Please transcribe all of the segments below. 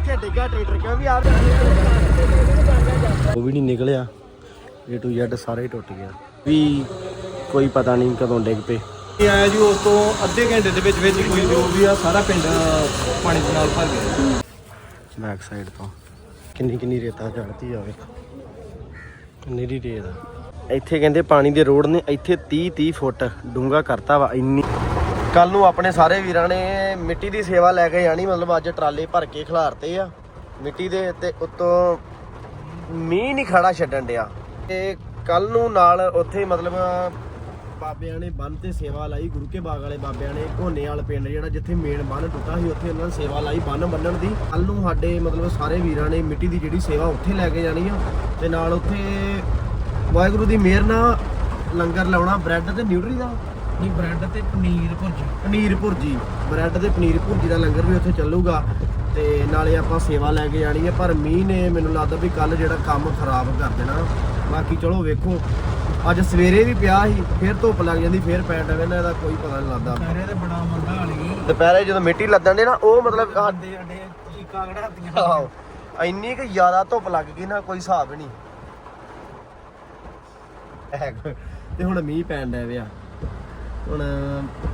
ਇੱਥੇ ਡਿੱਗਾ ਟਰੈਕਟਰ ਕਿਉਂ ਵੀ ਆ ਉਹ ਵੀ ਨਹੀਂ ਨਿਕਲਿਆ। A to Z ਸਾਰੇ ਹੀ ਟੁੱਟ ਗਿਆ। ਵੀ ਕੋਈ ਪਤਾ ਨਹੀਂ ਕਦੋਂ ਡਿੱਗ ਪਏ। ਇਹ ਆਇਆ ਜੀ ਉਸ ਤੋਂ ਅੱਧੇ ਘੰਟੇ ਦੇ ਵਿੱਚ ਵਿੱਚ ਕੋਈ ਜੋ ਵੀ ਆ ਸਾਰਾ ਪਿੰਡ ਪਾਣੀ ਦੇ ਨਾਲ ਭਰ ਗਿਆ। ਬੈਕ ਸਾਈਡ ਤੋਂ। ਕਿੰਨੀ ਕਿੰਨੀ ਰੇਤਾ ਚੜਦੀ ਆ ਵੇਖ। ਕਿੰਨੀ ਦੀ ਰੇਤ ਆ। ਇੱਥੇ ਕਹਿੰਦੇ ਪਾਣੀ ਦੇ ਰੋਡ ਨੇ ਇੱਥੇ 30 30 ਫੁੱਟ ਡੂੰਗਾ ਕਰਤਾ ਵਾ ਇੰਨੀ ਕੱਲ ਨੂੰ ਆਪਣੇ ਸਾਰੇ ਵੀਰਾਂ ਨੇ ਮਿੱਟੀ ਦੀ ਸੇਵਾ ਲੈ ਕੇ ਜਾਣੀ, ਮਤਲਬ ਅੱਜ ਟਰਾਲੇ ਭਰ ਕੇ ਖਿਲਾਰਤੇ ਆ। ਮਿੱਟੀ ਦੇ ਤੇ ਉੱਤੋਂ ਮੀਂਹ ਨਹੀਂ ਖੜਾ ਛੱਡਣ ਡਿਆ। ਤੇ ਕੱਲ ਨੂੰ ਨਾਲ ਉੱਥੇ ਮਤਲਬ ਬਾਬਿਆਂ ਨੇ ਬੰਨ ਤੇ ਸੇਵਾ ਲਾਈ, ਗੁਰੂ ਕੇ ਬਾਗ ਵਾਲੇ ਬਾਬਿਆਂ ਨੇ ਘੋਨੇ ਵਾਲ ਪਿੰਡ ਜਿਹੜਾ ਜਿੱਥੇ ਮੇਨ ਬੰਨ ਟੁੱਟਾ ਸੀ, ਉੱਥੇ ਉਹਨਾਂ ਨੇ ਸੇਵਾ ਲਾਈ ਬੰਨ ਬੰਨਣ ਦੀ। ਕੱਲ ਨੂੰ ਸਾਡੇ ਮਤਲਬ ਸਾਰੇ ਵੀਰਾਂ ਨੇ ਮਿੱਟੀ ਦੀ ਜਿਹੜੀ ਸੇਵਾ ਉੱਥੇ ਲੈ ਕੇ ਜਾਣੀ ਆ। ਤੇ ਨਾਲ ਉੱਥੇ ਵਾਹਿਗੁਰੂ ਦੀ ਮਿਹਰ ਨਾਲ ਲੰਗਰ ਲਾਉਣਾ, ਬ੍ਰੈਡ ਤੇ ਨਿਊਟਰੀ ਦਾ। ਨਹੀਂ ਬ੍ਰੈਡ ਤੇ ਪਨੀਰ ਭੁਰਜੀ। ਪਨੀਰ ਭੁਰਜੀ। ਬ੍ਰੈਡ ਤੇ ਪਨੀਰ ਭੁਰਜੀ ਦਾ ਲੰਗਰ ਵੀ ਉੱਥੇ ਚੱਲੂਗਾ ਤੇ ਨਾਲੇ ਆਪਾਂ ਸੇਵਾ ਲੈ ਕੇ ਜਾਣੀ ਹੈ ਪਰ ਮੀਂਹ ਨੇ ਮੈਨੂੰ ਲੱਗਦਾ ਵੀ ਕੱਲ ਜਿਹੜਾ ਕੰਮ ਖਰਾਬ ਕਰ ਦੇਣਾ। ਬਾਕੀ ਚਲੋ ਵੇਖੋ। ਅੱਜ ਸਵੇਰੇ ਵੀ ਪਿਆ ਸੀ ਫਿਰ ਧੁੱਪ ਲੱਗ ਜਾਂਦੀ ਫਿਰ ਪੈ ਨਾ ਇਹਦਾ ਕੋਈ ਪਤਾ ਨਹੀਂ ਲੱਗਦਾ। ਸਾਰੇ ਤੇ ਬੜਾ ਮੰਦਾ ਹਾਲ ਦੁਪਹਿਰੇ ਜਦੋਂ ਮਿੱਟੀ ਲੱਦਣ ਦੇ ਨਾ ਉਹ ਮਤਲਬ ਅੱਡੇ ਅੱਡੇ ਚੀਕਾਂ ਕਢਾਤੀਆਂ। ਆਹੋ, ਇੰਨੀ ਕਿ ਜ਼ਿਆਦਾ ਧੁੱਪ ਲੱਗ ਗਈ ਨਾ ਕੋਈ ਹਿਸਾਬ ਨਹੀਂ। ਤੇ ਹੁਣ ਮੀਂਹ ਪੈਣ ਡਿਆ ਪਿਆ ਹੁਣ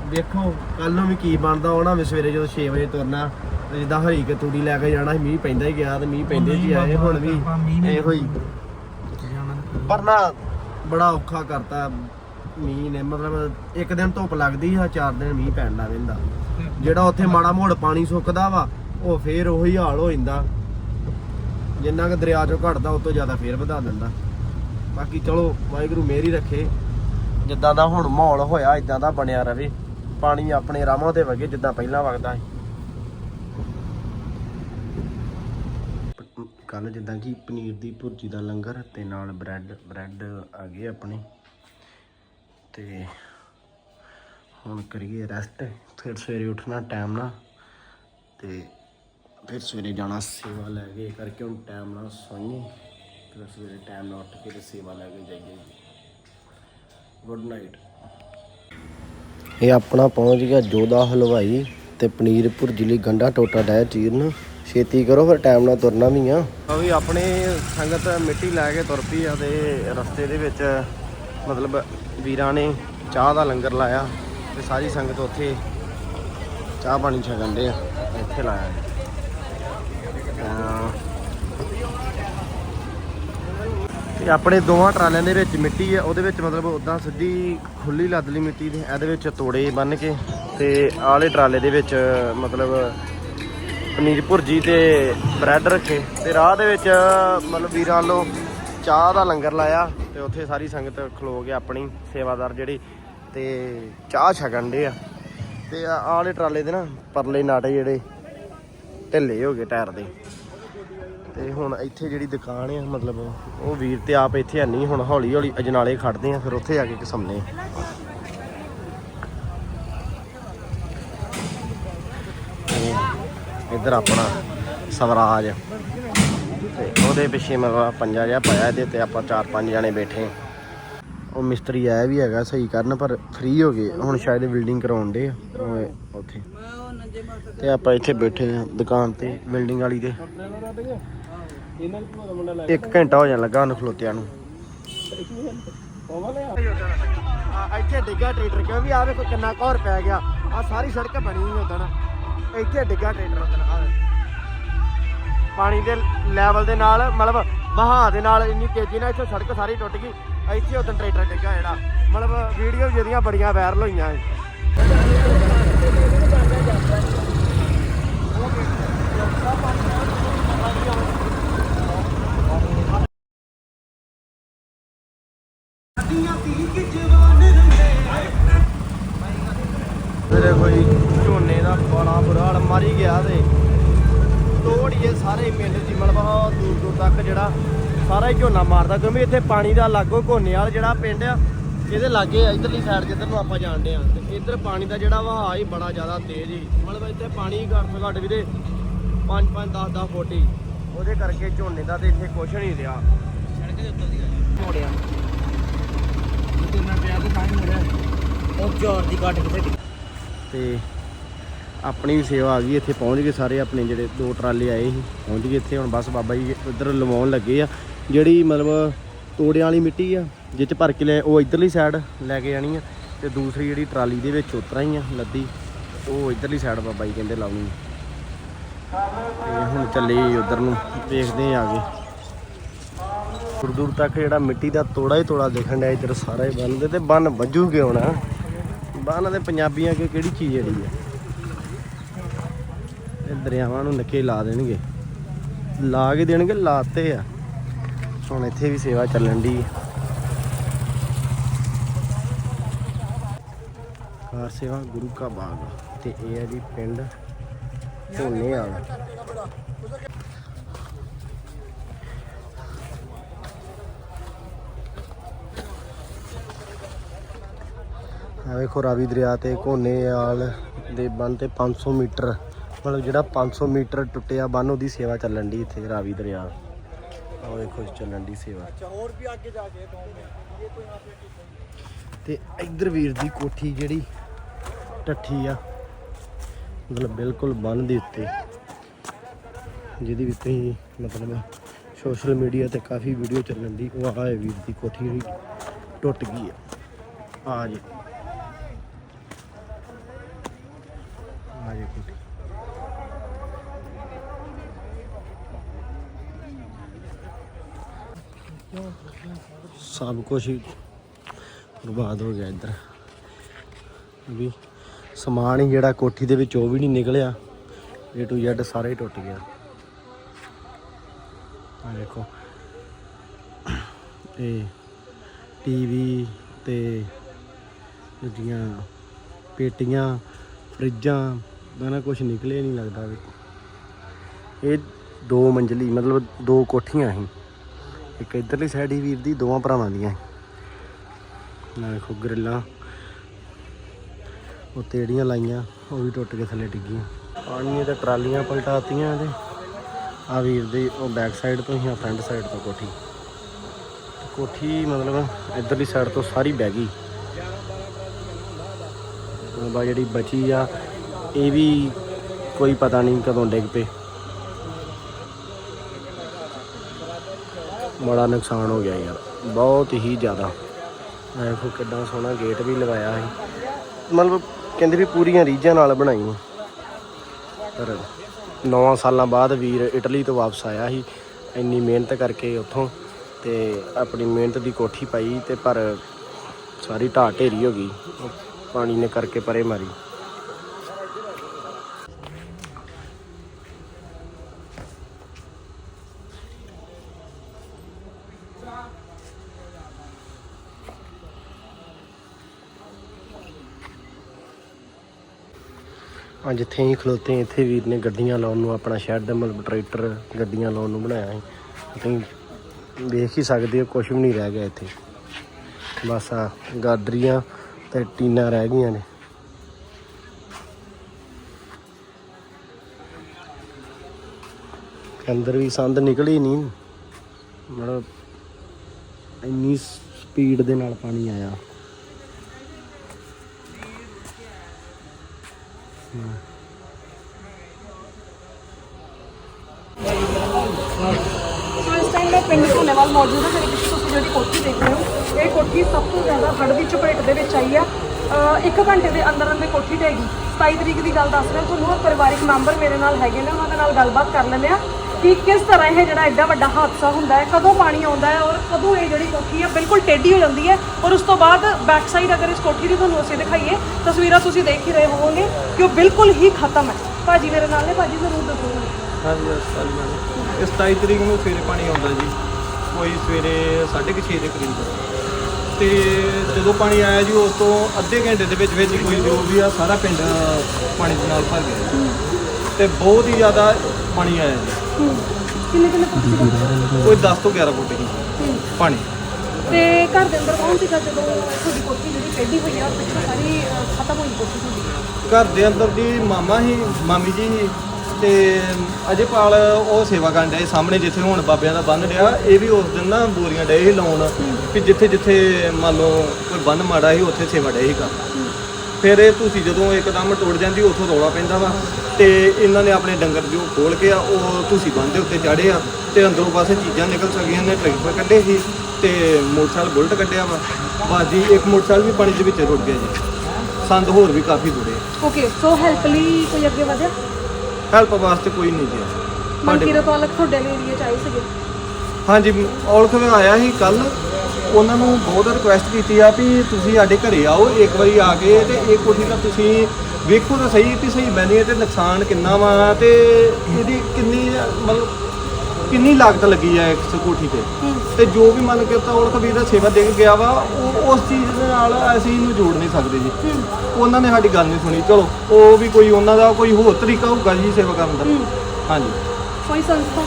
ਵੇਖੋ ਕੱਲ ਨੂੰ ਵੀ ਕੀ ਬਣਦਾ ਹੋਣਾ ਵੀ ਸਵੇਰੇ ਜਦੋਂ 6 ਵਜੇ ਤੁਰਨਾ ਤੇ ਜਿੱਦਾਂ ਹਰੀ ਕੇ ਤੂੜੀ ਲੈ ਕੇ ਜਾਣਾ ਸੀ ਮੀਂਹ ਪੈਂਦਾ ਹੀ ਗਿਆ ਤੇ ਮੀਂਹ ਪੈਂਦੇ ਜੀ ਆਏ ਹੁਣ ਵੀ ਇਹੋ ਹੀ। ਪਰ ਨਾ ਬੜਾ ਔਖਾ ਕਰਤਾ ਮੀਂਹ ਨੇ ਮਤਲਬ ਇੱਕ ਦਿਨ ਧੁੱਪ ਲੱਗਦੀ ਆ ਚਾਰ ਦਿਨ ਮੀਂਹ ਪੈਣ ਲੱਗ ਪੈਂਦਾ ਜਿਹੜਾ ਉੱਥੇ ਮਾੜਾ ਮੋੜ ਪਾਣੀ ਸੁੱਕਦਾ ਵਾ ਉਹ ਫੇਰ ਉਹੀ ਹਾਲ ਹੋ ਜਾਂਦਾ। ਜਿੰਨਾ ਕਿ ਦਰਿਆ ਚੋਂ ਘਟਦਾ ਉਸ ਤੋਂ ਜ਼ਿਆਦਾ ਫੇਰ ਵਧਾ ਦਿੰਦਾ। ਬਾਕੀ ਚਲੋ ਵਾਹਿਗੁਰੂ ਮਿਹਰ ਹੀ ਰੱਖੇ। ਜਿੱਦਾਂ ਦਾ ਹੁਣ ਮਾਹੌਲ ਹੋਇਆ, ਇਦਾਂ ਦਾ ਬਣਿਆ ਰਵੇ। ਪਾਣੀ ਆਪਣੇ ਰਾਹਾਂ ਤੇ ਵਗੇ, ਜਿੱਦਾਂ ਪਹਿਲਾਂ ਵਗਦਾ ਸੀ। ਕੱਲ ਜਿੱਦਾਂ ਕਿ ਪਨੀਰ ਦੀ ਭੁਰਜੀ ਦਾ ਲੰਗਰ ਤੇ ਨਾਲ ਬ੍ਰੈਡ ਬ੍ਰੈਡ ਆ ਗਏ ਆਪਣੇ। ਤੇ ਹੁਣ ਕਰੀਏ ਰੈਸਟ ਫਿਰ ਸਵੇਰੇ ਉੱਠਣਾ ਟਾਈਮ ਨਾਲ। ਤੇ ਫਿਰ ਸਵੇਰੇ ਜਾਣਾ ਸੇਵਾ ਲੈ ਕੇ, ਕਰਕੇ ਹੁਣ ਟਾਈਮ ਨਾਲ ਸੋਈਏ। ਫਿਰ ਸਵੇਰੇ ਟਾਈਮ ਨਾਲ ਉੱਠ ਕੇ ਤੇ ਸੇਵਾ ਲੈ ਕੇ ਜਾਈਏ। Good night. ਇਹ ਆਪਣਾ ਪਹੁੰਚ ਗਿਆ ਜੋਦਾ ਹਲਵਾਈ ਤੇ ਪਨੀਰ ਭੁਰਜੀ ਲਈ ਗੰਡਾ ਟੋਟਾ ਡਾਇ ਚੀਰਨ। ਛੇਤੀ ਕਰੋ ਫਿਰ ਟਾਈਮ ਨਾਲ ਤੁਰਨਾ ਵੀ ਆ। ਵੀ ਆਪਣੇ ਸੰਗਤ ਮਿੱਟੀ ਲੈ ਕੇ ਤੁਰ ਪਈ ਆ ਤੇ ਰਸਤੇ ਦੇ ਵਿੱਚ ਮਤਲਬ ਵੀਰਾਂ ਨੇ ਚਾਹ ਦਾ ਲੰਗਰ ਲਾਇਆ ਤੇ ਸਾਰੀ ਸੰਗਤ ਉੱਥੇ ਚਾਹ ਪਾਣੀ ਛਕਣ ਦੇ ਆ ਇੱਥੇ ਲਾਇਆ। ਤਾਂ ਤੇ ਆਪਣੇ ਦੋਵਾਂ ਟਰਾਲਿਆਂ ਦੇ ਵਿੱਚ ਮਿੱਟੀ ਆ, ਉਹਦੇ ਵਿੱਚ ਮਤਲਬ ਉਦਾਂ ਸਿੱਧੀ ਖੁੱਲੀ ਲੱਦ ਲਈ ਮਿੱਟੀ ਦੇ, ਇਹਦੇ ਵਿੱਚ ਤੋੜੇ ਬੰਨ ਕੇ ਤੇ ਆਲੇ ਟਰਾਲੇ ਦੇ ਵਿੱਚ ਮਤਲਬ ਪਨੀਰ ਭੁਰਜੀ ਤੇ ਬ੍ਰੈਡ ਰੱਖੇ ਤੇ ਰਾਹ ਦੇ ਵਿੱਚ ਮਤਲਬ ਵੀਰਾਂ ਵੱਲੋਂ ਚਾਹ ਦਾ ਲੰਗਰ ਲਾਇਆ ਤੇ ਉੱਥੇ ਸਾਰੀ ਸੰਗਤ ਖਲੋ ਕੇ ਆਪਣੀ ਸੇਵਾਦਾਰ ਜਿਹੜੀ ਤੇ ਚਾਹ ਛਕਣ ਦੇ ਆ। ਤੇ ਆਲੇ ਟਰਾਲੇ ਦੇ ਨਾ ਪਰਲੇ ਨਾਟੇ ਜਿਹੜੇ ਢਿੱਲੇ ਹੋ ਗਏ ਟਾਇਰ ਦੇ। ਤੇ ਹੁਣ ਇੱਥੇ ਜਿਹੜੀ ਦੁਕਾਨ ਆ, ਮਤਲਬ ਉਹ ਵੀਰ ਤੇ ਆਪ ਇੱਥੇ ਹੈ ਨਹੀਂ, ਹੁਣ ਹੌਲੀ ਹੌਲੀ ਅਜਨਾਲੇ ਖੜਦੇ ਆ, ਫਿਰ ਉੱਥੇ ਜਾ ਕੇ ਕਿਸਮਨੇ ਇੱਧਰ ਆਪਣਾ ਸਵਰਾਜ, ਤੇ ਉਹਦੇ ਪਿੱਛੇ ਮਤਲਬ ਪੰਜਾ ਜਿਹਾ ਪਾਇਆ ਇਹਦੇ ਤੇ ਆਪਾਂ ਚਾਰ ਪੰਜ ਜਣੇ ਬੈਠੇ ਉਹ ਮਿਸਤਰੀ ਆਇਆ ਵੀ ਹੈਗਾ ਸਹੀ ਕਰਨ, ਪਰ ਫ੍ਰੀ ਹੋ ਗਏ, ਹੁਣ ਸ਼ਾਇਦ ਬਿਲਡਿੰਗ ਕਰਾਉਣ ਦੇ ਉੱਥੇ। ਤੇ ਆਪਾਂ ਇੱਥੇ ਬੈਠੇ ਆ ਦੁਕਾਨ ਤੇ ਬਿਲਡਿੰਗ ਵਾਲੀ ਤੇ ਇੱਕ ਘੰਟਾ ਹੋ ਜਾਣ ਲੱਗਾ ਉਹਨੂੰ ਖਲੋਤਿਆਂ ਨੂੰ। ਇੱਥੇ ਡਿੱਗਾ ਟਰੈਕਟਰ ਕਿਉਂ ਵੀ ਆਵੇ ਕੋਈ ਕਿੰਨਾ ਘੌਰ ਪੈ ਗਿਆ। ਆ ਸਾਰੀ ਸੜਕ ਬਣੀ ਹੋਈ ਉਦਣ ਇੱਥੇ ਡਿੱਗਾ ਟਰੈਕਟਰ ਉਦਣ ਆਹ ਪਾਣੀ ਦੇ ਲੈਵਲ ਦੇ ਨਾਲ, ਮਤਲਬ ਵਹਾਅ ਦੇ ਨਾਲ ਇੰਨੀ ਤੇਜ਼ੀ ਨਾਲ ਇੱਥੇ ਸੜਕ ਸਾਰੀ ਟੁੱਟ ਗਈ। ਇੱਥੇ ਉਦੋਂ ਟਰੈਕਟਰ ਡਿੱਗਾ ਜਿਹੜਾ। ਮਤਲਬ ਵੀਡੀਓ ਜਿਹੜੀਆਂ ਬੜੀਆਂ ਵਾਇਰਲ ਹੋਈਆਂ ਹੈ ਮੇਰੇ ਕੋਈ ਝੋਨੇ ਦਾ ਬੜਾ ਬੁਰਾ ਹਾਲ ਮਾਰੀ ਗਿਆ ਤੇ ਤੋੜੀਏ ਸਾਰੇ ਪਿੰਡ ਦੀ ਮਤਲਬ ਆਹ ਦੂਰ ਦੂਰ ਤੱਕ ਜਿਹੜਾ ਸਾਰਾ ਹੀ ਝੋਨਾ ਮਾਰਦਾ ਕਿਉਂਕਿ ਇੱਥੇ ਪਾਣੀ ਦਾ ਲਾਗੋ ਘੋਨੇ ਵਾਲ ਜਿਹੜਾ ਪਿੰਡ ਆ ਇਹਦੇ ਲਾਗੇ ਆ ਇਧਰਲੀ ਸਾਈਡ ਜਿੱਧਰ ਨੂੰ ਆਪਾਂ ਜਾਣਦੇ ਆ ਤੇ ਇੱਧਰ ਪਾਣੀ ਦਾ ਜਿਹੜਾ ਵਹਾਅ ਹੀ ਬੜਾ ਜ਼ਿਆਦਾ ਤੇਜ਼ ਹੀ ਮਤਲਬ ਇੱਥੇ ਪਾਣੀ ਘੱਟ ਤੋਂ ਘੱਟ ਵੀ ਤੇ 5 5 10 10 ਫੁੱਟ ਹੀ ਉਹਦੇ ਕਰਕੇ ਝੋਨੇ ਦਾ ਤੇ ਇੱਥੇ ਕੁਛ ਨਹੀਂ ਰਿਹਾ। ਸੜਕ ਦੇ ਉੱਤੋਂ ਦੀ ਮੋੜਿਆ। ਜਿੱਤੇ ਮੈਂ ਪਿਆ ਤੇ ਤਾਂ ਹੀ ਮੋੜਿਆ। ਉਹ ਜੋਰ ਦੀ ਕੱਟ ਕਿੱਥੇ ਤੇ ਆਪਣੀ ਵੀ ਸੇਵਾ ਆ ਗਈ, ਇੱਥੇ ਪਹੁੰਚ ਗਏ ਸਾਰੇ ਆਪਣੇ ਜਿਹੜੇ ਦੋ ਟਰਾਲੇ ਆਏ ਸੀ, ਪਹੁੰਚ ਗਏ ਇੱਥੇ, ਹੁਣ ਬਸ ਬਾਬਾ ਜੀ ਇੱਧਰ ਲਵਾਉਣ ਲੱਗੇ ਆ। ਜਿਹੜੀ ਮਤਲਬ ਤੋੜਿਆਂ ਵਾਲੀ ਮਿੱਟੀ ਆ, ਜਿਹ ਭਰ ਕੇ ਲੈ, ਉਹ ਇਧਰਲੀ ਸਾਈਡ ਲੈ ਕੇ ਜਾਣੀ ਆ, ਤੇ ਦੂਸਰੀ ਜਿਹੜੀ ਟਰਾਲੀ ਦੇ ਵਿੱਚ ਉਤਰਾ ਹੀ ਆ, ਲੱਦੀ, ਉਹ ਇਧਰਲੀ ਸਾਈਡ ਬਾਬਾ ਜੀ ਕਹਿੰਦੇ ਲਾਉਣੀ ਤੇ ਹੁਣ ਚੱਲੇ ਉਧਰ ਨੂੰ, ਦੇਖਦੇ ਆ ਗਏ ਦੂਰ ਦੂਰ ਤੱਕ ਜਿਹੜਾ ਮਿੱਟੀ ਦਾ ਤੋੜਾ ਹੀ ਤੋੜਾ ਦੇਖਣ ਡਿਆ ਇੱਧਰ ਸਾਰਾ ਹੀ ਬੰਨ ਤੇ ਬੰਨ ਵੱਜੂਗੇ ਹੁਣ। ਨਾ ਦੇ ਪੰਜਾਬੀਆਂ ਕੇ ਕਿਹੜੀ ਚੀਜ਼ ਜਿਹੜੀ ਆ? ਇਹ ਦਰਿਆਵਾਂ ਨੂੰ ਨੱਕੇ ਲਾ ਦੇਣਗੇ। ਲਾ ਕੇ ਦੇਣਗੇ, ਲਾਤੇ ਆ। ਹੁਣ ਇੱਥੇ ਵੀ ਸੇਵਾ ਚੱਲਣ ਦੀ ਕਾਰ ਸੇਵਾ ਗੁਰੂ ਕਾ ਬਾਗ ਤੇ ਇਹ ਹੈ ਜੀ ਪਿੰਡ ਢੋਨੇ ਵਾਲਾ ਆ ਵੇਖੋ ਰਾਵੀ ਦਰਿਆ ਤੇ ਕੋਨੇਵਾਲ ਦੇ ਬੰਨ ਤੇ 500 ਮੀਟਰ ਮਤਲਬ ਜਿਹੜਾ 500 ਮੀਟਰ ਟੁੱਟਿਆ ਬੰਨ ਉਹਦੀ ਸੇਵਾ ਚੱਲਣ ਦੀ ਇੱਥੇ ਰਾਵੀ ਦਰਿਆ। ਆ ਵੇਖੋ ਚੱਲਣ ਦੀ ਸੇਵਾ। ਹੋਰ ਵੀ ਅੱਗੇ ਜਾ ਕੇ ਤੇ ਇੱਧਰ ਵੀਰ ਦੀ ਕੋਠੀ ਜਿਹੜੀ ਟੱਠੀ ਆ ਮਤਲਬ ਬਿਲਕੁਲ ਬੰਨ ਦੇ ਉੱਤੇ ਜਿਹਦੀ ਵੀ ਤੁਸੀਂ ਮਤਲਬ ਸੋਸ਼ਲ ਮੀਡੀਆ ਤੇ ਕਾਫੀ ਵੀਡੀਓ ਚੱਲਣ ਦੀ ਉਹ ਹੈ ਵੀਰ ਦੀ ਕੋਠੀ ਜਿਹੜੀ ਟੁੱਟ ਗਈ ਆ। ਆ ਜੀ ਆ ਜੀ ਕੋਠੀ ਸਭ ਕੁਝ ਹੀ ਬਰਬਾਦ ਹੋ ਗਿਆ ਇੱਧਰ। ਵੀ ਸਮਾਨ ਹੀ ਜਿਹੜਾ ਕੋਠੀ ਦੇ ਵਿੱਚ ਉਹ ਵੀ ਨਹੀਂ ਨਿਕਲਿਆ। A to Z ਸਾਰਾ ਹੀ ਟੁੱਟ ਗਿਆ। ਆ ਦੇਖੋ। ਇਹ ਟੀਵੀ ਤੇ ਜਿਹੜੀਆਂ ਪੇਟੀਆਂ, ਫਰਿੱਜਾਂ ਦਾ ਨਾ ਕੁਝ ਨਿਕਲਿਆ ਨਹੀਂ ਲੱਗਦਾ ਵੀ। ਇਹ ਦੋ ਮੰਜ਼ਲੀ, ਮਤਲਬ ਦੋ ਕੋਠੀਆਂ ਸੀ। ਇੱਕ ਇਧਰਲੀ ਸਾਈਡ ਹੀ ਵੀਰ ਦੀ, ਦੋਵਾਂ ਭਰਾਵਾਂ ਦੀਆਂ ਨਾ ਦੇਖੋ ਗਰਿੱਲਾਂ। ਉਹ ਤੇੜੀਆਂ ਲਾਈਆਂ, ਉਹ ਵੀ ਟੁੱਟ ਕੇ ਥੱਲੇ ਡਿੱਗੀਆਂ। ਪਾਣੀ ਤੇ ਟਰਾਲੀਆਂ ਪਲਟਾਤੀਆਂ ਇਹਦੇ। ਆ ਵੀਰ ਦੀ, ਉਹ ਬੈਕ ਸਾਈਡ ਤੋਂ ਹੀ ਆ ਫਰੰਟ ਸਾਈਡ ਤੋਂ ਕੋਠੀ। ਕੋਠੀ ਮਤਲਬ ਇਧਰਲੀ ਸਾਈਡ ਤੋਂ ਸਾਰੀ ਬਹਿ ਗਈ। ਬਾ ਜਿਹੜੀ ਬਚੀ ਆ, ਇਹ ਵੀ ਕੋਈ ਪਤਾ ਨਹੀਂ ਕਦੋਂ ਡਿੱਗ ਪਏ। ਬੜਾ ਨੁਕਸਾਨ ਹੋ ਗਿਆ ਯਾਰ, ਬਹੁਤ ਹੀ ਜ਼ਿਆਦਾ। ਦੇਖੋ ਕਿੱਡਾ ਸੋਹਣਾ ਗੇਟ ਵੀ ਲਗਾਇਆ ਸੀ। ਮਤਲਬ ਕਹਿੰਦੇ ਵੀ ਪੂਰੀਆਂ ਰੀਝਾਂ ਨਾਲ ਬਣਾਈ। ਪਰ 9 ਸਾਲਾਂ ਬਾਅਦ ਵੀਰ ਇਟਲੀ ਤੋਂ ਵਾਪਸ ਆਇਆ ਸੀ, ਇੰਨੀ ਮਿਹਨਤ ਕਰਕੇ ਉੱਥੋਂ ਤੇ ਆਪਣੀ ਮਿਹਨਤ ਦੀ ਕੋਠੀ ਪਾਈ ਤੇ ਪਰ ਸਾਰੀ ਢਾਹ ਢੇਰੀ ਹੋ ਗਈ। ਪਾਣੀ ਨੇ ਕਰਕੇ ਪਰੇ ਮਾਰੀ। ਆ ਜਿੱਥੇ ਹੀ ਖਲੋਤੇ ਇੱਥੇ ਵੀਰ ਨੇ ਗੱਡੀਆਂ ਲਾਉਣ ਨੂੰ ਆਪਣਾ ਸ਼ਹਿਰ ਦਾ ਮਤਲਬ ਟਰੈਕਟਰ ਗੱਡੀਆਂ ਲਾਉਣ ਨੂੰ ਬਣਾਇਆ ਹੈ ਤੁਸੀਂ ਵੇਖ ਹੀ ਸਕਦੇ ਹੋ ਕੁਝ ਵੀ ਨਹੀਂ ਰਹਿ ਗਿਆ ਇੱਥੇ। ਬਸ ਆ ਗਾਡਰੀਆਂ ਤੇ ਟੀਨਾਂ ਰਹਿ ਗਈਆਂ ਨੇ। ਅੰਦਰ ਵੀ ਸੰਦ ਨਿਕਲੀ ਨਹੀਂ। ਮਤਲਬ ਇੰਨੀ ਸਪੀਡ ਦੇ ਨਾਲ ਪਾਣੀ ਆਇਆ। ਸੋ ਇਸ ਟਾਈਮ ਮੈਂ ਪਿੰਡ ਢੋਲੇਵਾਲ ਮੌਜੂਦ ਹਾਂ ਮੇਰੇ ਪਿੱਛੇ ਤੁਸੀਂ ਜਿਹੜੀ ਕੋਠੀ ਦੇਖ ਰਹੇ ਹੋ। ਇਹ ਕੋਠੀ ਸਭ ਤੋਂ ਜ਼ਿਆਦਾ ਹੜ੍ਹ ਦੀ ਚਪੇਟ ਦੇ ਵਿੱਚ ਆਈ ਆ। ਅਹ ਇੱਕ ਘੰਟੇ ਦੇ ਅੰਦਰ ਅੰਦਰ ਕੋਠੀ ਢਹਿ ਗਈ 27 ਤਰੀਕ ਦੀ ਗੱਲ ਦੱਸ ਰਿਹਾ, ਤੁਹਾਨੂੰ ਉਹ ਪਰਿਵਾਰਿਕ ਮੈਂਬਰ ਮੇਰੇ ਨਾਲ ਹੈਗੇ ਨੇ, ਉਹਨਾਂ ਦੇ ਨਾਲ ਗੱਲਬਾਤ ਕਰ ਲੈਂਦੇ ਆ ਕਿ ਕਿਸ ਤਰ੍ਹਾਂ ਇਹ ਜਿਹੜਾ ਐਡਾ ਵੱਡਾ ਹਾਦਸਾ ਹੁੰਦਾ ਹੈ, ਕਦੋਂ ਪਾਣੀ ਆਉਂਦਾ ਹੈ ਔਰ ਕਦੋਂ ਇਹ ਜਿਹੜੀ ਕੋਠੀ ਹੈ ਬਿਲਕੁਲ ਟੇਢੀ ਹੋ ਜਾਂਦੀ ਹੈ ਔਰ ਉਸ ਤੋਂ ਬਾਅਦ ਬੈਕ ਸਾਈਡ ਅਗਰ ਇਸ ਕੋਠੀ ਦੀ ਤੁਹਾਨੂੰ ਅਸੀਂ ਦਿਖਾਈਏ, ਤਸਵੀਰਾਂ ਤੁਸੀਂ ਦੇਖ ਹੀ ਰਹੇ ਹੋਵੋਗੇ ਕਿ ਉਹ ਬਿਲਕੁਲ ਹੀ ਖਤਮ ਹੈ। ਭਾਜੀ ਮੇਰੇ ਨਾਲ ਨੇ, ਭਾਜੀ ਜ਼ਰੂਰ ਦੱਸੋ। ਹਾਂਜੀ ਅਸਲ ਮੈਡਮ ਇਸ 27 ਤਰੀਕ ਨੂੰ ਸਵੇਰੇ ਪਾਣੀ ਆਉਂਦਾ ਜੀ। ਕੋਈ ਸਵੇਰੇ 6:30 ਦੇ ਕਰੀਬ। ਤੇ ਜਦੋਂ ਪਾਣੀ ਆਇਆ ਜੀ, ਉਸ ਤੋਂ ਅੱਧੇ ਘੰਟੇ ਦੇ ਵਿੱਚ ਵਿੱਚ ਕੋਈ ਜੋ ਵੀ ਆ, ਸਾਰਾ ਪਿੰਡ ਪਾਣੀ ਦੇ ਨਾਲ ਭਰ ਗਿਆ। ਤੇ ਬਹੁਤ ਹੀ ਜ਼ਿਆਦਾ ਪਾਣੀ ਆਇਆ ਜੀ। ਹੂੰ। ਕਿੰਨੇ ਕਿੰਨੇ ਫੁੱਟ ਸੀਗਾ ਕੋਈ 10 ਤੋਂ 11 ਫੁੱਟ ਸੀ ਪਾਣੀ। ਤੇ ਘਰ ਦੇ ਅੰਦਰ ਕੌਣ ਸੀਗਾ ਜਦੋਂ ਤੁਹਾਡੀ ਕੋਠੀ ਜਿਹੜੀ ਟੇਢੀ ਹੋਈ ਆ ਪਿੱਛੋਂ ਸਾਰੀ ਅਹ, ਖਤਮ ਹੋਈ ਕੋਠੀ ਤੁਹਾਡੀ? ਘਰ ਦੇ ਅੰਦਰ ਦੀ ਮਾਮਾ ਹੀ ਮਾਮੀ ਜੀ ਸੀ ਤੇ ਅਜੇਪਾਲ ਉਹ ਸੇਵਾ ਕਰਨ ਡਏ ਸਾਹਮਣੇ ਜਿੱਥੇ ਹੁਣ ਬਾਬਿਆਂ ਦਾ ਬੰਨ ਡਿਆ ਇਹ ਵੀ ਉਸ ਦਿਨ ਨਾ ਬੋਰੀਆਂ ਡਏ ਸੀ ਲਾਉਣ ਕਿ ਜਿੱਥੇ ਜਿੱਥੇ ਮੰਨ ਲਓ ਕੋਈ ਬੰਨ ਮਾੜਾ ਸੀ ਉੱਥੇ ਸੇਵਾ ਡਏ ਸੀ ਕਰ ਫਿਰ ਇਹ ਤੁਸੀਂ ਜਦੋਂ ਇੱਕਦਮ ਟੁੱਟ ਜਾਂਦੀ ਉੱਥੋਂ ਰੌਲਾ ਪੈਂਦਾ ਵਾ। ਤੇ ਇਹਨਾਂ ਨੇ ਆਪਣੇ ਡੰਗਰ ਜੋ ਖੋਲ ਕੇ ਆ ਉਹ ਤੁਸੀਂ ਬੰਦ ਉੱਤੇ ਚਾੜੇ ਆ ਤੇ ਅੰਦਰੋਂ ਪਾਸੇ ਚੀਜ਼ਾਂ ਨਿਕਲ ਸਕੀਆਂ ਨੇ ਟਰੈਕਟਰ ਕੱਢੇ ਸੀ ਤੇ ਮੋਟਰਸਾਈਕਲ ਬੁਲਟ ਕੱਢਿਆ ਵਾ। ਬਾਜੀ ਇੱਕ ਮੋਟਰਸਾਈਕਲ ਵੀ ਪਾਣੀ ਦੇ ਵਿੱਚ ਰੁੜ ਗਿਆ ਜੀ। ਸੰਦ ਹੋਰ ਵੀ ਕਾਫੀ ਰੁੜੇ ਓਕੇ ਸੋ ਹੈਲਪ ਲਈ ਕੋਈ ਅੱਗੇ ਵਧਿਆ? ਹੈਲਪ ਵਾਸਤੇ ਕੋਈ ਨਹੀਂ ਗਿਆ ਮਨਕੀਰਤ ਅਲੱਗ ਤੁਹਾਡੇ ਲਈ ਏਰੀਆ ਚ ਆਏ ਸੀਗੇ। ਹਾਂਜੀ ਔਲਖ ਵਿੱਚ ਆਇਆ ਸੀ ਕੱਲ ਉਹਨਾਂ ਨੂੰ ਬਹੁਤ ਰਿਕੁਐਸਟ ਕੀਤੀ ਆ ਵੀ ਤੁਸੀਂ ਸਾਡੇ ਘਰੇ ਆਓ ਇੱਕ ਵਾਰੀ ਆ ਕੇ ਤੇ ਇਹ ਕੋਠੀ ਦਾ ਤੁਸੀਂ ਵੇਖੋ ਤਾਂ ਸਹੀ ਕਿ ਸਹੀ ਬਣੀ ਹੈ ਤੇ ਨੁਕਸਾਨ ਕਿੰਨਾ ਵਾ ਤੇ ਇਹਦੀ ਕਿੰਨੀ ਮਤਲਬ ਕਿੰਨੀ ਲਾਗਤ ਲੱਗੀ ਆ ਇਸ ਕੋਠੀ ਤੇ। ਤੇ ਜੋ ਵੀ ਮੰਨ ਕੇ ਤਾਂ ਔਲਖ ਵੀਰ ਦਾ ਸੇਵਾ ਦੇ ਕੇ ਗਿਆ ਵਾ ਉਹ ਉਸ ਚੀਜ਼ ਦੇ ਨਾਲ ਅਸੀਂ ਇਹਨੂੰ ਜੋੜ ਨਹੀਂ ਸਕਦੇ ਜੀ। ਉਹਨਾਂ ਨੇ ਸਾਡੀ ਗੱਲ ਨਹੀਂ ਸੁਣੀ। ਚਲੋ ਉਹ ਵੀ ਕੋਈ ਉਹਨਾਂ ਦਾ ਕੋਈ ਹੋਰ ਤਰੀਕਾ ਹੋਊਗਾ ਜੀ ਸੇਵਾ ਕਰਨ ਦਾ। ਹਾਂਜੀ। ਕੋਈ ਸੰਸਥਾ?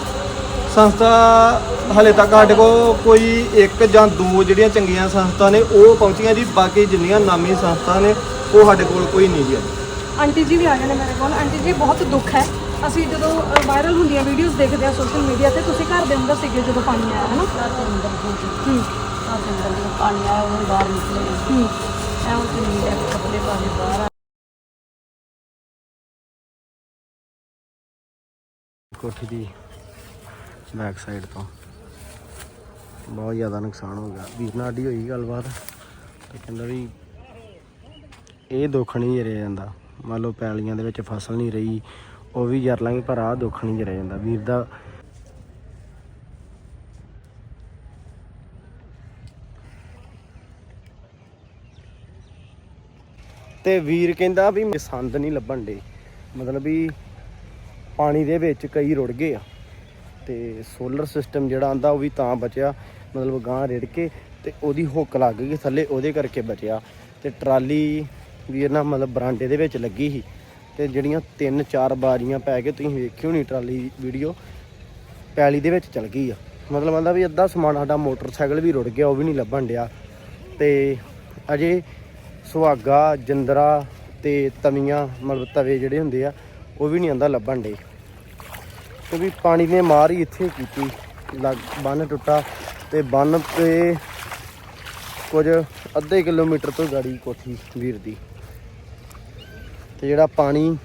ਸੰਸਥਾ ਹਲੇ ਤੱਕ ਸਾਡੇ ਕੋਲ ਕੋਈ ਇੱਕ ਜਾਂ ਦੋ ਜਿਹੜੀਆਂ ਚੰਗੀਆਂ ਸੰਸਥਾ ਨੇ ਉਹ ਪਹੁੰਚੀਆਂ ਜੀ ਬਾਕੀ ਜਿੰਨੀਆਂ ਨਾਮੀ ਸੰਸਥਾ ਨੇ ਉਹ ਸਾਡੇ ਕੋਲ ਕੋਈ ਨਹੀਂ ਜੀ। ਆਂਟੀ ਜੀ ਵੀ ਆ ਗਏ ਨੇ ਮੇਰੇ ਕੋਲ। ਆਂਟੀ ਜੀ ਬਹੁਤ ਦੁੱਖ ਹੈ। ਅਸੀਂ ਜਦੋਂ ਵਾਇਰਲ ਹੁੰਦੀਆਂ ਵੀਡੀਓਜ਼ ਦੇਖਦੇ ਆ ਸੋਸ਼ਲ ਮੀਡੀਆ ਤੇ ਤੁਸੀਂ ਘਰ ਦੇ ਅੰਦਰ ਸੀਗੇ ਜਦੋਂ ਪਾਣੀ ਆਇਆ ਹੈ ਨਾ? ਹੂੰ। ਪਾਣੀ ਆਇਆ ਉਹ ਬਾਹਰ ਨਿਕਲੇ। ਹੂੰ। ਐਉਂ ਤੇ ਨੀਂਦ ਕੱਪੜੇ ਪਾ ਕੇ ਬਾਹਰ ਆ ਕੋਠੀ ਦੀ ਬੈਕ ਸਾਈਡ ਤੋਂ। ਬਹੁਤ ਜ਼ਿਆਦਾ ਨੁਕਸਾਨ ਹੋ ਗਿਆ। ਵੀਰ ਨਾਲ ਸਾਡੀ ਹੋਈ ਗੱਲਬਾਤ। ਤੇ ਕਹਿੰਦਾ ਵੀ ਇਹ ਦੁੱਖ ਨਹੀਂ ਜਰਿਆ ਜਾਂਦਾ। ਮੰਨ ਲਓ ਪੈਲੀਆਂ ਦੇ ਵਿੱਚ ਫਸਲ ਨਹੀਂ ਰਹੀ, ਉਹ ਵੀ ਜਰ ਲਾਂਗੇ, ਪਰ ਆਹ ਦੁੱਖ ਨਹੀਂ ਜਰਿਆ ਜਾਂਦਾ। ਵੀਰ ਦਾ ਤੇ ਵੀਰ ਕਹਿੰਦਾ ਵੀ ਸੰਦ ਨਹੀਂ ਲੱਭਣ ਦੇ। ਮਤਲਬ ਵੀ ਪਾਣੀ ਦੇ ਵਿੱਚ ਕਈ ਰੁੜ ਗਏ ਆ। ਤੇ ਸੋਲਰ ਸਿਸਟਮ ਜਿਹੜਾ ਆਂਦਾ ਉਹ ਵੀ ਤਾਂ ਬਚਿਆ, ਮਤਲਬ ਗਾਂ ਰਿੜ ਕੇ ਤੇ ਉਹਦੀ ਹੁੱਕ ਲੱਗ ਗਈ ਥੱਲੇ, ਉਹਦੇ ਕਰਕੇ ਬਚਿਆ। ਤੇ ਟਰਾਲੀ ਵੀ ਇਹਨਾਂ ਮਤਲਬ ਬਰਾਂਡੇ ਦੇ ਵਿੱਚ ਲੱਗੀ ਸੀ ਤੇ ਜਿਹੜੀਆਂ ਤਿੰਨ ਚਾਰ ਬਾਰੀਆਂ ਪੈ ਕੇ ਤੁਸੀਂ ਵੇਖਿਓ ਨਹੀਂ ਟਰਾਲੀ ਵੀਡੀਓ ਪੈਲੀ ਦੇ ਵਿੱਚ ਚਲ ਗਈ ਆ। ਮਤਲਬ ਆਂਦਾ ਵੀ ਅੱਧਾ ਸਮਾਨ ਸਾਡਾ ਮੋਟਰਸਾਈਕਲ ਵੀ ਰੁੜ ਗਿਆ, ਉਹ ਵੀ ਨਹੀਂ ਲੱਭਣ ਡਿਆ। ਤੇ ਅਜੇ ਸੁਹਾਗਾ, ਜਿੰਦਰਾ ਤੇ ਤਵੀਆਂ, ਮਤਲਬ ਤਵੇ ਜਿਹੜੇ ਹੁੰਦੇ ਆ, ਉਹ ਵੀ ਨਹੀਂ ਆਂਦਾ ਲੱਭਣ ਡੇ ਕਿਉਂਕਿ ਪਾਣੀ ਨੇ ਮਾਰ ਹੀ ਇੱਥੇ ਕੀਤੀ, ਲੱਗ ਬੰਨ ਟੁੱਟਾ ਤੇ ਬੰਨ ਤੇ ਕੁਝ ਅੱਧੇ ਕਿਲੋਮੀਟਰ ਤੋਂ ਗਾੜੀ ਕੋਠੀ ਵੀਰ ਦੀ ਤੇ ਜਿਹੜਾ ਪਾਣੀ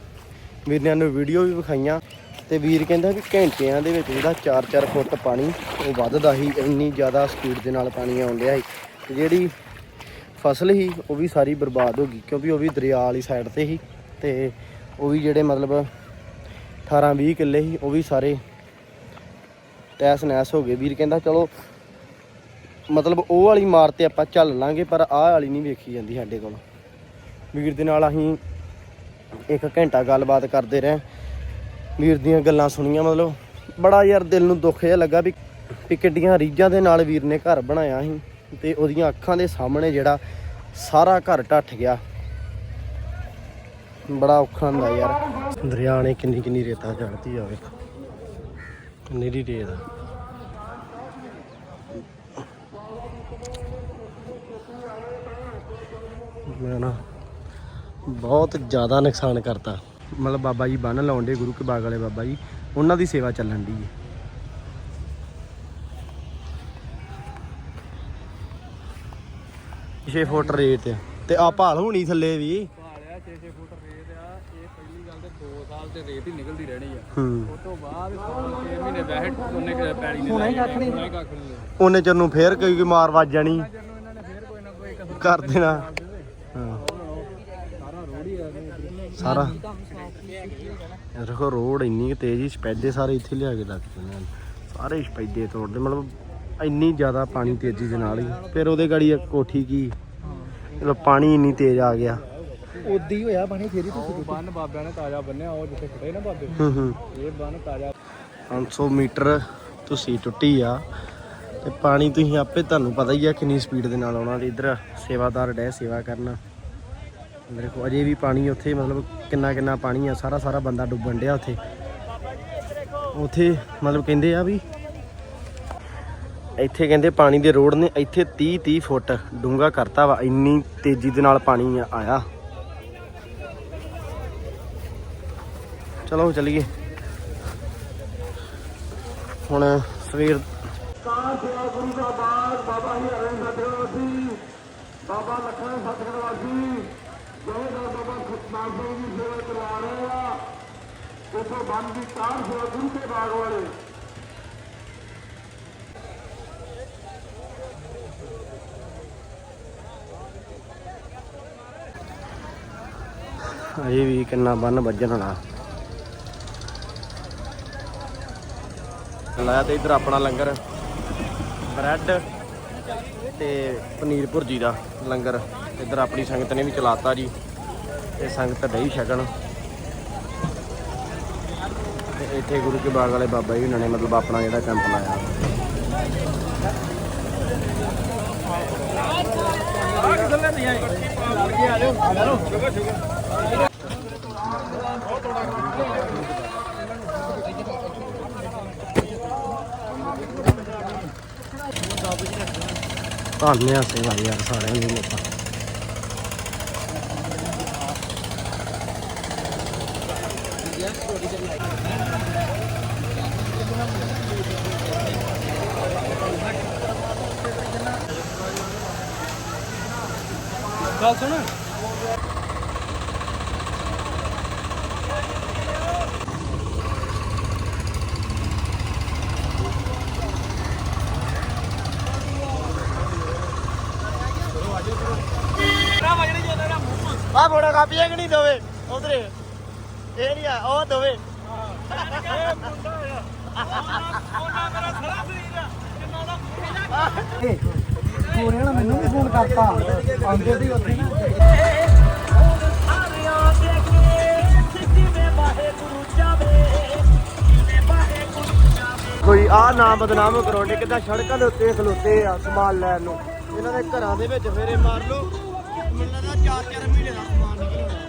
ਵੀਰ ਨੇ ਨੂੰ ਵੀਡੀਓ ਵੀ ਵਿਖਾਈਆਂ ਤੇ ਵੀਰ ਕਹਿੰਦਾ ਵੀ ਘੰਟਿਆਂ ਦੇ ਵਿੱਚ ਜਿਹੜਾ 4-4 ਫੁੱਟ ਪਾਣੀ ਉਹ ਵੱਧਦਾ ਸੀ, ਇੰਨੀ ਜ਼ਿਆਦਾ ਸਪੀਡ ਦੇ ਨਾਲ ਪਾਣੀ ਆਉਂਦਿਆ ਸੀ। ਤੇ ਜਿਹੜੀ ਫਸਲ ਸੀ ਉਹ ਵੀ ਸਾਰੀ ਬਰਬਾਦ ਹੋ ਗਈ, ਕਿਉਂਕਿ ਉਹ ਵੀ ਦਰਿਆ ਵਾਲੀ ਸਾਈਡ ਤੇ ਸੀ ਤੇ ਉਹ ਵੀ ਜਿਹੜੇ ਮਤਲਬ 18 20 ਕਿੱਲੇ ਸੀ, ਉਹ ਵੀ ਸਾਰੇ ਤੈਸ ਨੈਸ ਹੋ ਗਏ। ਵੀਰ ਕਹਿੰਦਾ, ਚਲੋ, ਮਤਲਬ ਉਹ ਵਾਲੀ ਮਾਰ ਤੇ ਆਪਾਂ ਚੱਲ ਲਾਂਗੇ, ਪਰ ਆਹ ਵਾਲੀ ਨਹੀਂ ਵੇਖੀ ਜਾਂਦੀ ਸਾਡੇ ਕੋਲ। ਵੀਰ ਦੇ ਨਾਲ ਅਸੀਂ ਇੱਕ ਘੰਟਾ ਗੱਲਬਾਤ ਕਰਦੇ ਰਹੇ। ਵੀਰ ਦੀਆਂ ਗੱਲਾਂ ਸੁਣੀਆਂ, ਮਤਲਬ ਬੜਾ ਯਾਰ ਦਿਲ ਨੂੰ ਦੁੱਖ ਜਿਹਾ ਲੱਗਾ ਵੀ ਵੀ ਕਿੱਡੀਆਂ ਰੀਝਾਂ ਦੇ ਨਾਲ ਵੀਰ ਨੇ ਘਰ ਬਣਾਇਆ ਸੀ ਤੇ ਉਹਦੀਆਂ ਅੱਖਾਂ ਦੇ ਸਾਹਮਣੇ ਜਿਹੜਾ ਸਾਰਾ ਘਰ ਢੱਠ ਗਿਆ। ਬੜਾ ਔਖਾ ਹੁੰਦਾ ਯਾਰ। ਦਰਿਆ ਨੇ ਕਿੰਨੀ ਕਿੰਨੀ ਰੇਤਾ ਚੜਤੀ ਆ ਵੇਖ। ਕਿੰਨੀ ਦੀ ਰੇਤ ਆ। ਮੈਂ ਨਾ ਬਹੁਤ ਜ਼ਿਆਦਾ ਨੁਕਸਾਨ ਕਰਤਾ। ਮਤਲਬ ਬਾਬਾ ਜੀ ਬੰਨ ਲਾਉਣ ਲਾਉਂਦੇ ਗੁਰੂ ਕੇ ਬਾਗ ਵਾਲੇ ਬਾਬਾ ਜੀ। ਉਹਨਾਂ ਦੀ ਸੇਵਾ ਚੱਲਣ ਦੀ ਹੈ ਛੇ ਫੁੱਟ ਰੇਤ ਆ। ਤੇ ਆ ਭਾਲ ਹੋਣੀ ਥੱਲੇ ਵੀ। ਭਾਲਿਆ 6-6 ਫੁੱਟ ਇਹ ਪਹਿਲੀ ਗੱਲ ਤੇ 2 ਸਾਲ ਤੇ ਰੇਤ ਹੀ ਨਿਕਲਦੀ ਰਹਿਣੀ ਆ। ਹੂੰ। ਉਸ ਤੋਂ ਬਾਅਦ 6 ਮਹੀਨੇ ਬਹਿ ਉਹਨੇ ਕਿ ਪੈਲੀ ਨੇ ਹੁਣੇ ਕੱਖ ਨਹੀਂ। ਹੁਣੇ ਕੱਖ ਨਹੀਂ ਉਹਨੇ ਚਿਰ ਨੂੰ ਫੇਰ ਕੋਈ ਕੋਈ ਮਾਰ ਵੱਜ ਜਾਣੀ। ਜਦੋਂ ਇਹਨਾਂ ਨੇ ਫੇਰ ਕੋਈ ਨਾ ਕੋਈ ਕਸਰ ਕਰ ਦੇਣਾ। ਹਾਂ। ਸਾਰਾ ਰੋੜ ਹੀ ਆ ਸਾਰਾ। ਇਹ ਦੇਖੋ ਰੋਡ ਇੰਨੀ ਕੁ ਤੇਜ਼ ਹੀ ਸਪੈਦੇ ਸਾਰੇ ਇੱਥੇ ਲਿਆ ਕੇ ਲੱਗ ਜਾਂਦੇ ਹਨ ਸਾਰੇ ਸਪੈਦੇ ਤੋੜਦੇ ਮਤਲਬ ਇੰਨੀ ਜ਼ਿਆਦਾ ਪਾਣੀ ਤੇਜ਼ੀ ਦੇ ਨਾਲ ਹੀ। ਫਿਰ ਉਹਦੇ ਗਾੜੀ ਇੱਕ ਕੋਠੀ ਕੀ? ਚਲੋ ਪਾਣੀ ਇੰਨੀ ਤੇਜ਼ ਆ ਗਿਆ। ਉਦੀ ਹੋਇਆ ਪਾਣੀ ਫੇਰੀ ਤੁਸੀਂ ਬੰਨ ਬਾਬਿਆਂ ਨੇ ਤਾਜ਼ਾ ਬੰਨਿਆ ਉਹ ਜਿੱਥੇ ਖੜੇ ਨਾ ਬਾਬੇ। ਹੂੰ ਹੂੰ। ਇਹ ਬੰਨ ਤਾਜ਼ਾ। 500 ਮੀਟਰ ਤੁਸੀਂ ਟੁੱਟੀ ਆ ਤੇ ਪਾਣੀ ਤੁਸੀਂ ਆਪੇ ਤੁਹਾਨੂੰ ਪਤਾ ਹੀ ਆ ਕਿੰਨੀ ਸਪੀਡ ਦੇ ਨਾਲ ਆਉਣਾ ਤੇ ਇਧਰ ਸੇਵਾਦਾਰ ਡੈ ਸੇਵਾ ਕਰਨਾ। ਦੇਖੋ ਅਜੇ ਵੀ ਪਾਣੀ ਉੱਥੇ ਮਤਲਬ ਕਿੰਨਾ ਕਿੰਨਾ ਪਾਣੀ ਆ ਸਾਰਾ ਸਾਰਾ ਬੰਦਾ ਡੁੱਬਣ ਡਿਆ ਉੱਥੇ। ਉੱਥੇ ਮਤਲਬ ਕਹਿੰਦੇ ਆ ਵੀ ਇੱਥੇ ਕਹਿੰਦੇ ਪਾਣੀ ਦੇ ਰੋਡ ਨੇ ਇੱਥੇ 30 30 ਫੁੱਟ ਡੂੰਘਾ ਕਰਤਾ ਵਾ ਇੰਨੀ ਤੇਜ਼ੀ ਦੇ ਨਾਲ ਪਾਣੀ ਆਇਆ। ਚਲੋ ਚੱਲੀਏ। ਹੁਣ ਸਵੇਰ ਬਾਬਾ ਹੀ ਹਰਨ ਸਤਿਗੁਰੂ ਬਾਬਾ ਲਖਨ ਸਤਿਗੁਰੂ ਵਾਸੀ ਜੈਦਾਰ ਬਾਬਾ ਸਤਨਾਮ ਸਿੰਘ ਦੀ ਸੇਵਾ ਚਲਾ ਰਹੇ ਆ ਉਥੋਂ ਬੰਦ ਦੀ ਕਾਰ ਸੇਵਾ ਗੁਰੂ ਕੇ ਬਾਗ ਵਾਲੇ ਅਜੇ ਵੀ ਕਿੰਨਾ ਬੰਨ ਵੱਜਣ ਵਾਲਾ। ਲਾਇਆ ਤੇ ਇਧਰ ਆਪਣਾ ਲੰਗਰ। ਬ੍ਰੈਡ ਤੇ ਪਨੀਰ ਭੁਰਜੀ ਦਾ ਲੰਗਰ। ਇਧਰ ਆਪਣੀ ਸੰਗਤ ਨੇ ਵੀ ਚਲਾਤਾ ਜੀ, ਤੇ ਸੰਗਤ ਦਹੀਂ ਛਕਣ। ਤੇ ਇੱਥੇ ਗੁਰੂ ਕੇ ਬਾਗ ਵਾਲੇ ਬਾਬਾ ਜੀ ਉਹਨਾਂ ਨੇ ਮਤਲਬ ਆਪਣਾ ਜਿਹੜਾ ਕੈਂਪ ਲਾਇਆ। ਧੰਨਿਆ ਸੇਵਾ ਯਾਰ ਸਾਰਿਆਂ ਦੀ ਲੋਕਾਂ ਗੱਲ ਸੁਣ। ਕਾਪੀਆਂ ਕਿ ਨਹੀਂ ਦੋਵੇ? ਉਧਰੇ। ਇਹ ਨਹੀਂ ਆ, ਉਹ ਦੋਵੇ। ਕੋਰੇ ਵਾਲਾ ਮੈਨੂੰ ਵੀ ਫੋਨ ਕਰਤਾ ਆਉਂਦੇ ਦੀ ਉੱਥੇ ਨਾ ਕੋਈ ਆ ਨਾ ਬਦਨਾਮ ਕਰਾਉਂਦੇ, ਕਿਦਾਂ ਸੜਕਾਂ ਦੇ ਉੱਤੇ ਖਲੋਤੇ ਆ ਸਮਾਨ ਲੈਣ ਨੂੰ। ਇਹਨਾਂ ਦੇ ਘਰਾਂ ਦੇ ਵਿੱਚ ਫੇਰੇ ਮਾਰ ਲਓ। ਚਾਰ ਚਾਰ ਮਹੀਨੇ ਦਾ ਸਮਾਨ ਨਿਕਲਦਾ